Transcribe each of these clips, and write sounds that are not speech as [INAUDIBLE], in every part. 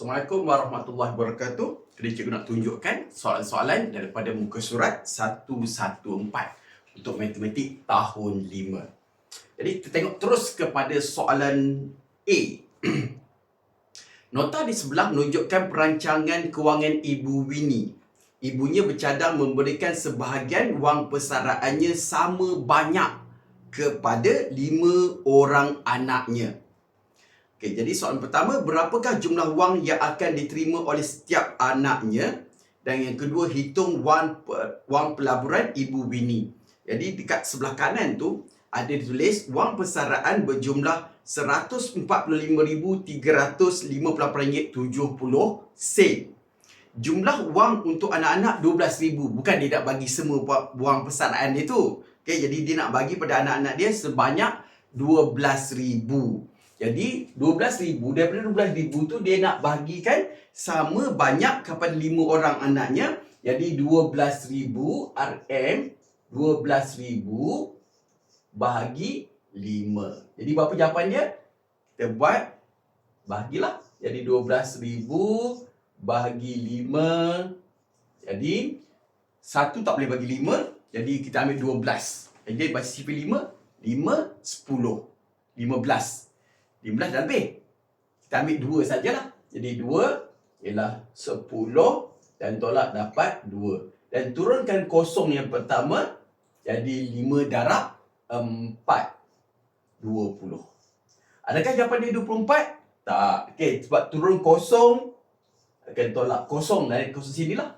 Assalamualaikum warahmatullahi wabarakatuh. Jadi cikgu nak tunjukkan soalan-soalan daripada muka surat 114 untuk matematik tahun 5. Jadi kita tengok terus kepada soalan A. [CLEARS THROAT] Nota di sebelah menunjukkan perancangan kewangan Ibu Winnie. Ibunya bercadang memberikan sebahagian wang persaraannya sama banyak kepada lima orang anaknya. Okey, jadi soalan pertama, berapakah jumlah wang yang akan diterima oleh setiap anaknya? Dan yang kedua, hitung wang, wang pelaburan Ibu Winnie. Jadi dekat sebelah kanan tu, ada ditulis wang persaraan berjumlah RM145,358.70 sen. Jumlah wang untuk anak-anak RM12,000. Bukan dia nak bagi semua wang persaraan dia tu. Okay, jadi dia nak bagi pada anak-anak dia sebanyak RM12,000. Jadi 12,000 daripada 12,000 tu dia nak bagikan sama banyak kepada lima orang anaknya. Jadi 12,000 RM 12,000 bahagi 5. Jadi berapa jawapan dia? Kita buat bahagilah. Jadi 12,000 bahagi 5. Jadi satu tak boleh bagi 5. Jadi kita ambil 12. Jadi bagi sifir 5, 5, 10. 15. 15 dah lebih. Kita ambil 2 sajalah. Jadi 2 ialah 10 dan tolak dapat 2. Dan turunkan kosong yang pertama. Jadi 5 darab 4. 20. Adakah jawapan dia 24? Tak. Okey, sebab turun kosong akan tolak kosong dari kosong sini lah.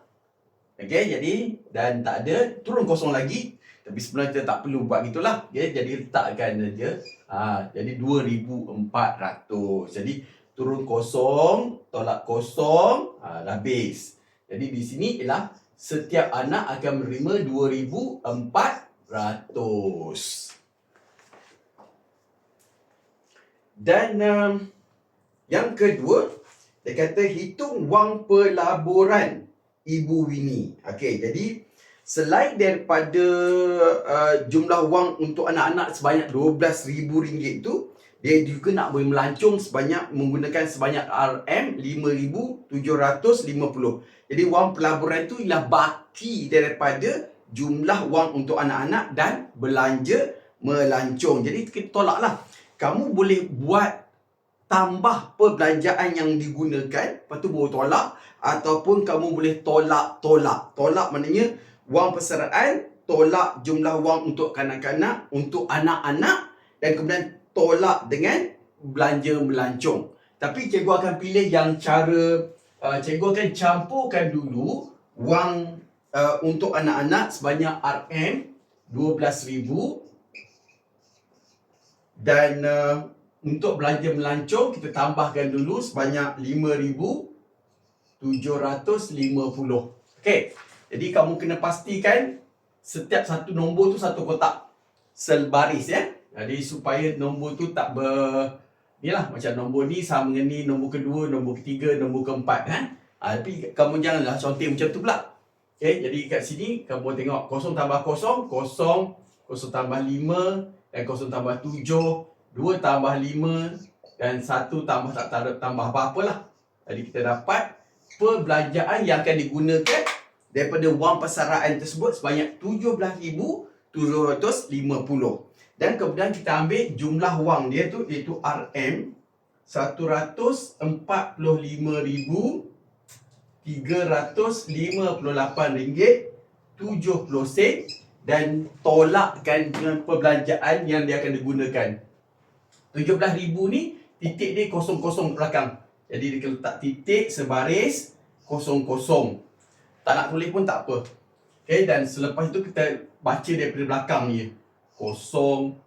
Okey, jadi dan tak ada turun kosong lagi tapi sebenarnya kita tak perlu buat gitulah. Okay? Jadi letakkan saja. Ha, jadi 2,400. Jadi turun kosong, tolak kosong, ha, dah habis. Jadi di sini ialah setiap anak akan menerima 2,400. Dan um, yang kedua, dia kata hitung wang pelaburan Ibu Winnie. Okey, jadi Selain daripada uh, jumlah wang untuk anak-anak sebanyak RM12,000 tu, dia juga nak boleh melancong sebanyak menggunakan sebanyak RM5,750. Jadi wang pelaburan itu ialah baki daripada jumlah wang untuk anak-anak dan belanja melancong. Jadi kita tolaklah. Kamu boleh buat tambah perbelanjaan yang digunakan, lepas tu baru tolak. Ataupun kamu boleh tolak-tolak. Tolak maknanya wang persaraan, tolak jumlah wang untuk kanak-kanak, untuk anak-anak dan kemudian tolak dengan belanja melancong. Tapi cikgu akan pilih yang cara uh, cikgu akan campurkan dulu wang uh, untuk anak-anak sebanyak RM 12,000 dan uh, untuk belanja melancong kita tambahkan dulu sebanyak 5,750. Okey. Jadi kamu kena pastikan setiap satu nombor tu satu kotak sebaris ya. Jadi supaya nombor tu tak ber Inilah macam nombor ni sama dengan ni nombor kedua, nombor ketiga, nombor keempat kan. Ha, tapi kamu janganlah contoh macam tu pula. Okay, jadi kat sini kamu tengok kosong tambah kosong, kosong, kosong tambah lima, dan kosong tambah tujuh, dua tambah lima, dan satu tambah tak tambah apa-apa lah. Jadi kita dapat perbelanjaan yang akan digunakan daripada wang persaraan tersebut sebanyak 17,750. Dan kemudian kita ambil jumlah wang dia tu iaitu RM 145,358 ringgit 70 sen dan tolakkan dengan perbelanjaan yang dia akan digunakan. 17,000 ni titik dia kosong-kosong belakang. Jadi dia letak titik sebaris kosong-kosong tak nak tulis pun tak apa. Okay, dan selepas itu kita baca daripada belakang ni. Kosong,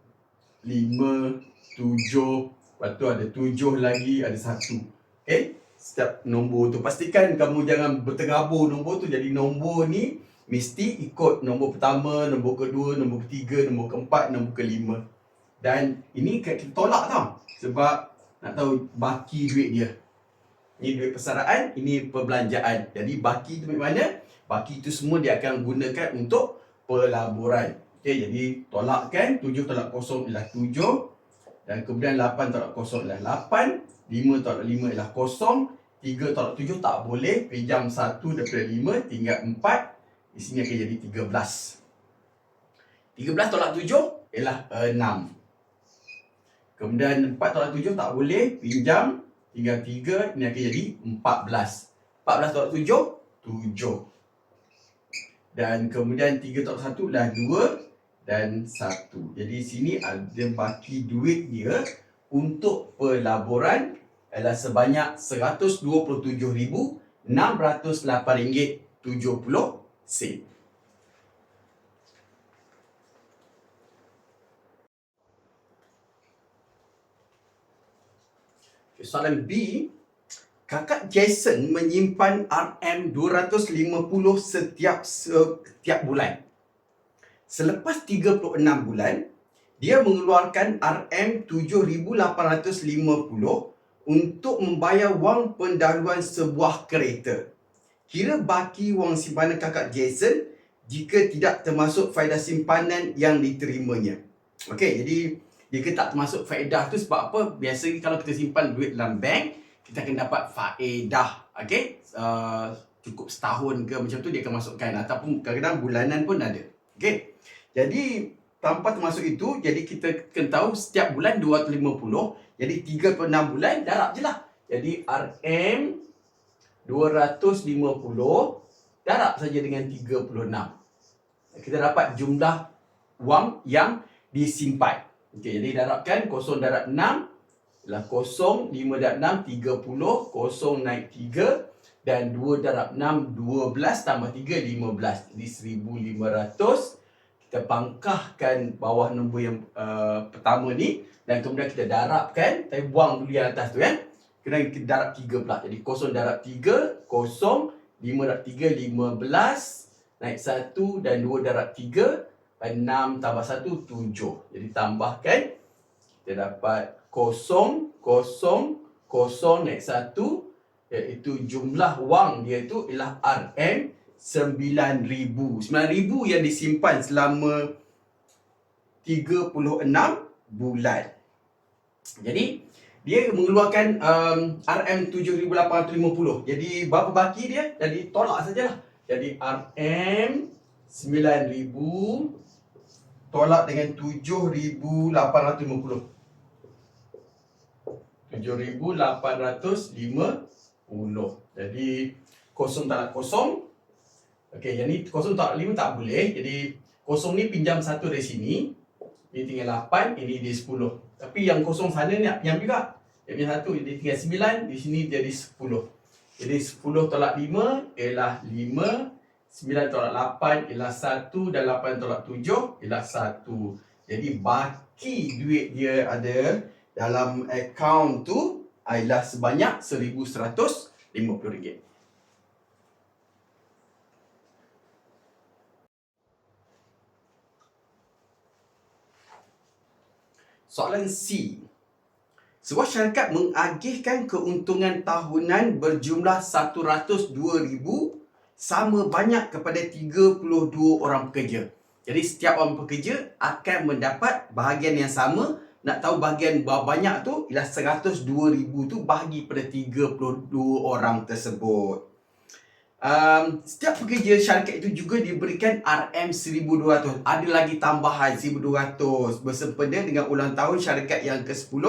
lima, tujuh, lepas tu ada tujuh lagi, ada satu. Okay, setiap nombor tu. Pastikan kamu jangan bertengabur nombor tu. Jadi nombor ni mesti ikut nombor pertama, nombor kedua, nombor ketiga, nombor keempat, nombor kelima. Dan ini kita tolak tau. Sebab nak tahu baki duit dia. Ini duit persaraan, ini perbelanjaan. Jadi baki itu mana? Baki itu semua dia akan gunakan untuk pelaburan. Okey, jadi tolakkan 7 tolak kosong ialah 7 dan kemudian 8 tolak kosong ialah 8, 5 tolak 5 ialah kosong, 3 3 tolak 7 tak boleh. Pinjam 1 daripada 5 tinggal 4. Di sini akan jadi 13. 13 tolak 7 ialah 6. Kemudian 4 tolak 7 tak boleh. Pinjam tinggal 3. Ini akan jadi 14. 14 tolak 7, 7. Dan kemudian 3 tolak 1 adalah 2 dan 1. Jadi sini ada baki duit dia untuk pelaburan adalah sebanyak RM122,608.70 Soalan B, kakak Jason menyimpan RM250 setiap setiap bulan. Selepas 36 bulan, dia mengeluarkan RM7,850 untuk membayar wang pendahuluan sebuah kereta. Kira baki wang simpanan kakak Jason jika tidak termasuk faedah simpanan yang diterimanya. Okey, jadi jika tak termasuk faedah tu sebab apa? Biasanya kalau kita simpan duit dalam bank, kita akan dapat faedah. Okey, uh, cukup setahun ke macam tu dia akan masukkan ataupun kadang-kadang bulanan pun ada. Okey. Jadi tanpa termasuk itu, jadi kita kena tahu setiap bulan 250 jadi 36 bulan darab je lah. Jadi RM 250 darab saja dengan 36. Kita dapat jumlah wang yang disimpan. Okey, jadi darabkan kosong darab 6 ialah kosong, 5 darab 6, 30, kosong naik 3 dan 2 darab 6, 12 tambah 3, 15. Jadi 1500 kita pangkahkan bawah nombor yang uh, pertama ni dan kemudian kita darabkan tapi buang dulu yang atas tu kan kena kita darab 3 pula. Jadi kosong darab 3 kosong 5 darab 3 15 naik 1 dan 2 darab 3 6 tambah 1 7 jadi tambahkan kita dapat kosong kosong kosong naik 1 iaitu jumlah wang dia tu ialah RM sembilan ribu. Sembilan ribu yang disimpan selama tiga puluh enam bulan. Jadi, dia mengeluarkan um, RM7,850. Jadi, berapa baki dia? Jadi, tolak sajalah. Jadi, RM sembilan ribu tolak dengan tujuh ribu lapan ratus lima puluh. Tujuh ribu lapan ratus lima puluh. Jadi, kosong tak kosong, Okey, yang ni kosong tak lima tak boleh. Jadi kosong ni pinjam satu dari sini. Ini tinggal lapan, ini dia sepuluh. Tapi yang kosong sana ni nak pinjam juga. Yang punya satu, dia tinggal sembilan. Di sini jadi sepuluh. Jadi sepuluh tolak lima ialah lima. Sembilan tolak lapan ialah satu. Dan lapan tolak tujuh ialah satu. Jadi baki duit dia ada dalam akaun tu ialah sebanyak seribu seratus lima puluh ringgit. Soalan C. Sebuah syarikat mengagihkan keuntungan tahunan berjumlah 102,000 sama banyak kepada 32 orang pekerja. Jadi setiap orang pekerja akan mendapat bahagian yang sama. Nak tahu bahagian banyak tu ialah 102,000 tu bahagi pada 32 orang tersebut um, setiap pekerja syarikat itu juga diberikan RM1200. Ada lagi tambahan 1200 bersempena dengan ulang tahun syarikat yang ke-10.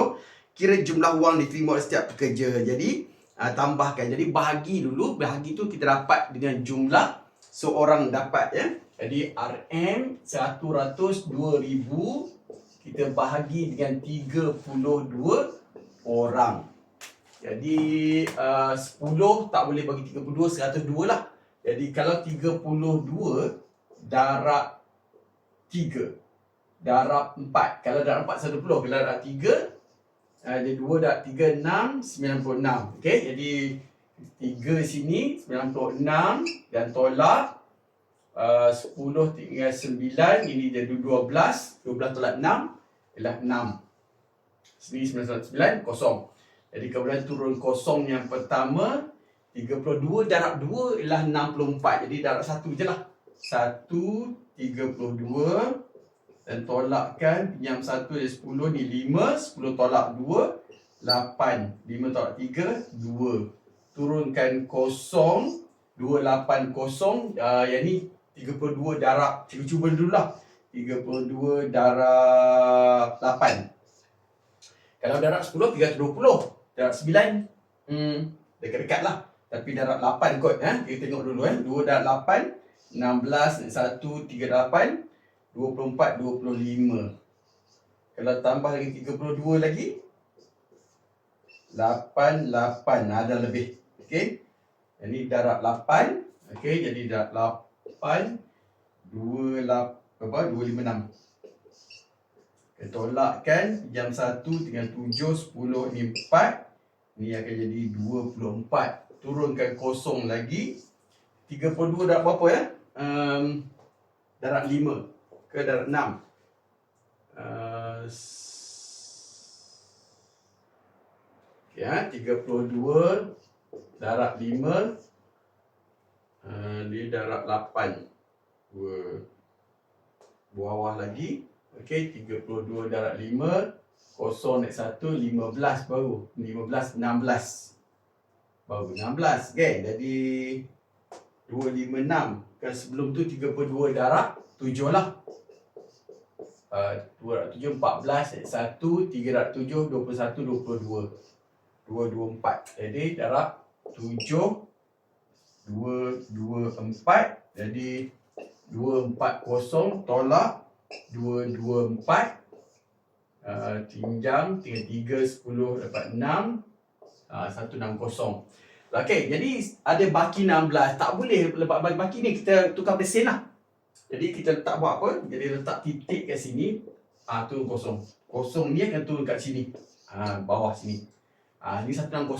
Kira jumlah wang diterima oleh setiap pekerja. Jadi uh, tambahkan. Jadi bahagi dulu. Bahagi tu kita dapat dengan jumlah seorang dapat ya. Jadi RM 100 2000 kita bahagi dengan 32 orang. Jadi uh, 10 tak boleh bagi 32, 102 lah. Jadi kalau 32 darab 3. Darab 4. Kalau darab 4, 10. Kalau darab 3, uh, jadi 2 darab 3, 6, 96. Okay, jadi 3 sini, 96 dan tolak. Uh, 10 tinggal 9, ini jadi 12. 12 tolak 6 ialah 6. Sini 99, kosong. Jadi kemudian turun kosong yang pertama 32 darab 2 ialah 64 Jadi darab 1 je lah 1, 32 Dan tolakkan Pinjam 1 dari 10 ni 5 10 tolak 2 8 5 tolak 3 2 turunkan kosong 280 uh, yang ni 32 darab. Cikgu cuba dulu lah 32 darab 8 kalau darab 10 320 darab 9 hmm, dekat-dekat lah. Tapi darab 8 kot eh? kita tengok dulu eh. 2 darab 8 16 1 38 24 25 kalau tambah lagi 32 lagi 8 8 ada lebih. Okey? Ini darab 8 okey jadi darab 8 2 8 berapa 256 kita tolakkan jam 1 dengan 7 10 ni 4 ni akan jadi 24 turunkan kosong lagi. 32 darab berapa ya? Um, darab 5 ke darab 6 uh, ya 32 darab 5 uh, dia darab 8 2 bawah lagi. Okey, 32 darab 5. Kosong naik 1, 15 baru. 15, 16. Baru 16. Okey, jadi 256. Kan sebelum tu 32 darab 7 lah. Uh, 2 darab 7, 14. 1, 3 darab 7, 21, 22. 2, 2, 4. Jadi darab 7, 2, 2, 4. Jadi 240 tolak 224 uh, tinjam tinggal 3 10 dapat 6 uh, 160 Okey, jadi ada baki 16. Tak boleh lepas baki ni kita tukar besen lah. Jadi kita letak buat apa? Jadi letak titik kat sini. Ah turun kosong. Kosong ni akan turun kat sini. Ah bawah sini. Ah ni 160.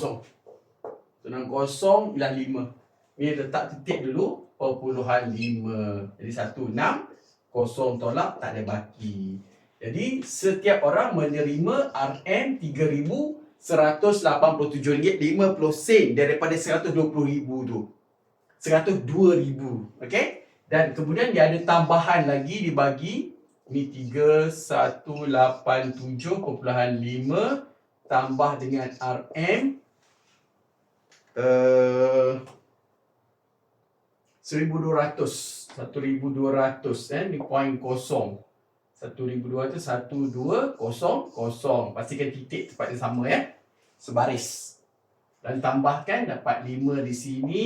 160 ialah 5. Ni letak titik dulu perpuluhan lima. Jadi satu enam kosong tolak tak ada baki. Jadi setiap orang menerima RM tiga ribu seratus lapan puluh tujuh ringgit lima puluh sen daripada seratus dua puluh ribu tu. Seratus dua ribu. Okay? Dan kemudian dia ada tambahan lagi dibagi ni tiga satu lapan tujuh perpuluhan lima tambah dengan RM. Uh, 1200 1200 eh ni poin kosong. 1200 1200 kosong pastikan titik tepat yang sama ya sebaris. Dan tambahkan dapat 5 di sini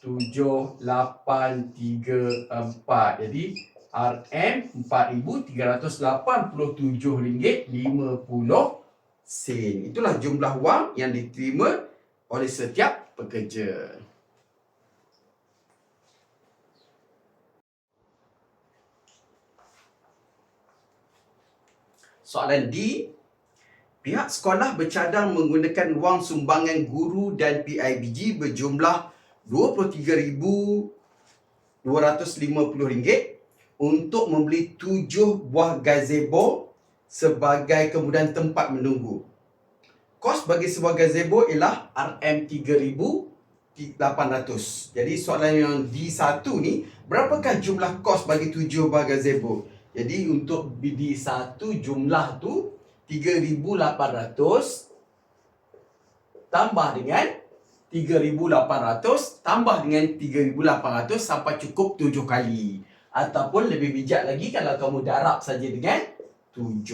7 8 3 4 jadi RM 4387 ringgit 50 sen. Itulah jumlah wang yang diterima oleh setiap pekerja. Soalan D. Pihak sekolah bercadang menggunakan wang sumbangan guru dan PIBG berjumlah RM23,250 untuk membeli tujuh buah gazebo sebagai kemudahan tempat menunggu. Kos bagi sebuah gazebo ialah RM3,800. Jadi soalan yang D1 ni, berapakah jumlah kos bagi tujuh buah gazebo? Jadi untuk BD satu jumlah tu 3800 tambah dengan 3800 tambah dengan 3800 sampai cukup 7 kali. Ataupun lebih bijak lagi kalau kamu darab saja dengan 7.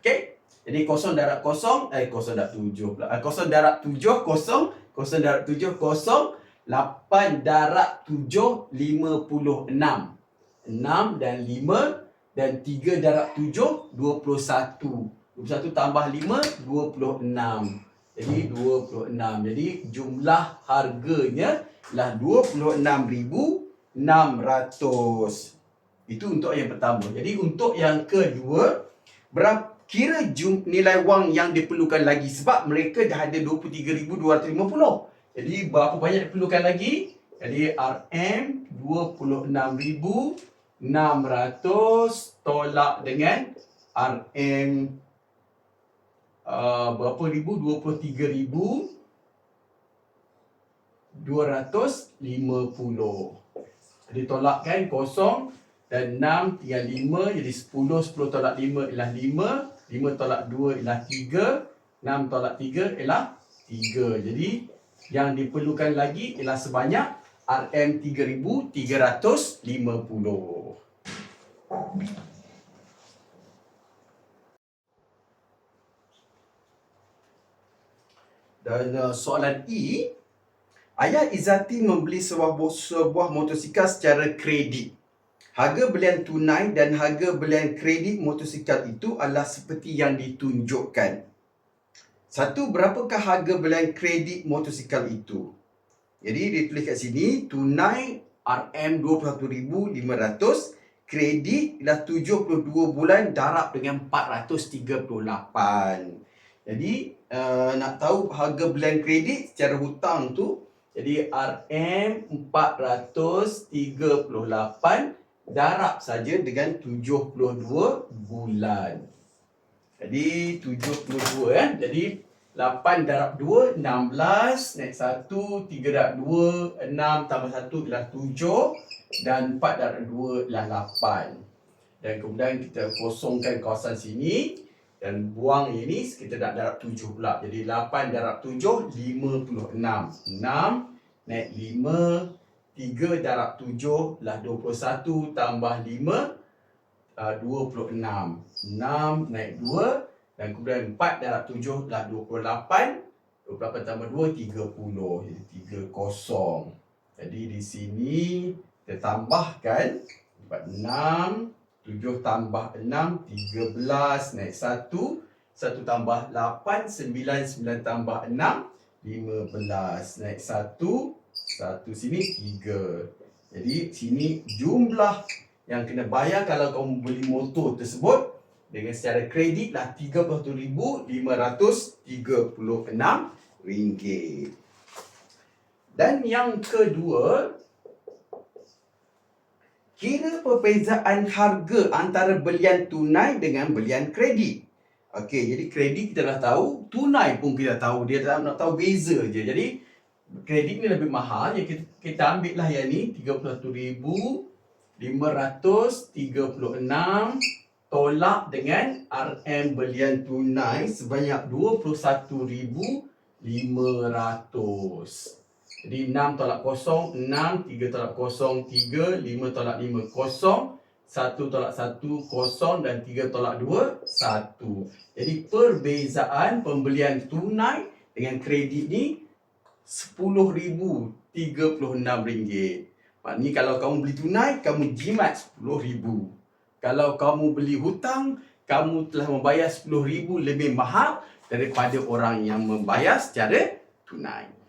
Okey? Jadi kosong darab kosong, eh kosong darab 7 pula. Eh, kosong darab 7 kosong, kosong darab 7 kosong, 8 darab 7 56. 6 dan 5 dan 3 darab 7 21. 21 tambah 5 26. Jadi 26. Jadi jumlah harganya lah 26600. Itu untuk yang pertama. Jadi untuk yang kedua berapa kira jum, nilai wang yang diperlukan lagi sebab mereka dah ada 23250. Jadi berapa banyak diperlukan lagi? Jadi RM 26000 600 tolak dengan RM Ah, berapa ribu? 23 ribu 250. Dia tolakkan kosong dan 6 tinggal 5 jadi 10. 10 tolak 5 ialah 5. 5 tolak 2 ialah 3. 6 tolak 3 ialah 3. Jadi yang diperlukan lagi ialah sebanyak RM3,350. Thank you. Soalan E, Ayah Izzati membeli sebuah, sebuah motosikal secara kredit. Harga belian tunai dan harga belian kredit motosikal itu adalah seperti yang ditunjukkan. Satu, berapakah harga belian kredit motosikal itu? Jadi ditulis kat sini, tunai RM21,500, kredit ialah 72 bulan darab dengan 438. Jadi uh, nak tahu harga belian kredit secara hutang tu, jadi RM438 darab saja dengan 72 bulan. Jadi 72 kan. Jadi 8 darab 2 16 naik 1 3 darab 2 6 tambah 1 ialah 7 dan 4 darab 2 ialah 8. Dan kemudian kita kosongkan kawasan sini dan buang ini kita nak darab 7 pula. Jadi 8 darab 7 56. 6 naik 5 3 darab 7 lah 21 tambah 5 uh, 26. 6 naik 2 dan kemudian 4 darab 7 lah 28. 28 tambah 2 30. Jadi 3 kosong. Jadi di sini kita tambahkan 6 7 tambah 6 13 naik 1 1 tambah 8 9 9 tambah 6 15 naik 1 satu sini tiga. Jadi sini jumlah yang kena bayar kalau kamu beli motor tersebut dengan secara kredit lah RM31,536. Dan yang kedua, kira perbezaan harga antara belian tunai dengan belian kredit. Okey, jadi kredit kita dah tahu, tunai pun kita tahu. Dia tak nak tahu beza je. Jadi kredit ni lebih mahal ya kita, kita ambil lah yang ni 31,536 tolak dengan RM belian tunai sebanyak 21,500 jadi 6 tolak kosong 6 3 tolak kosong 3 5 tolak 5 kosong 1 tolak 1 kosong dan 3 tolak 2 1 jadi perbezaan pembelian tunai dengan kredit ni RM10,036. Maknanya kalau kamu beli tunai, kamu jimat RM10,000. Kalau kamu beli hutang, kamu telah membayar RM10,000 lebih mahal daripada orang yang membayar secara tunai.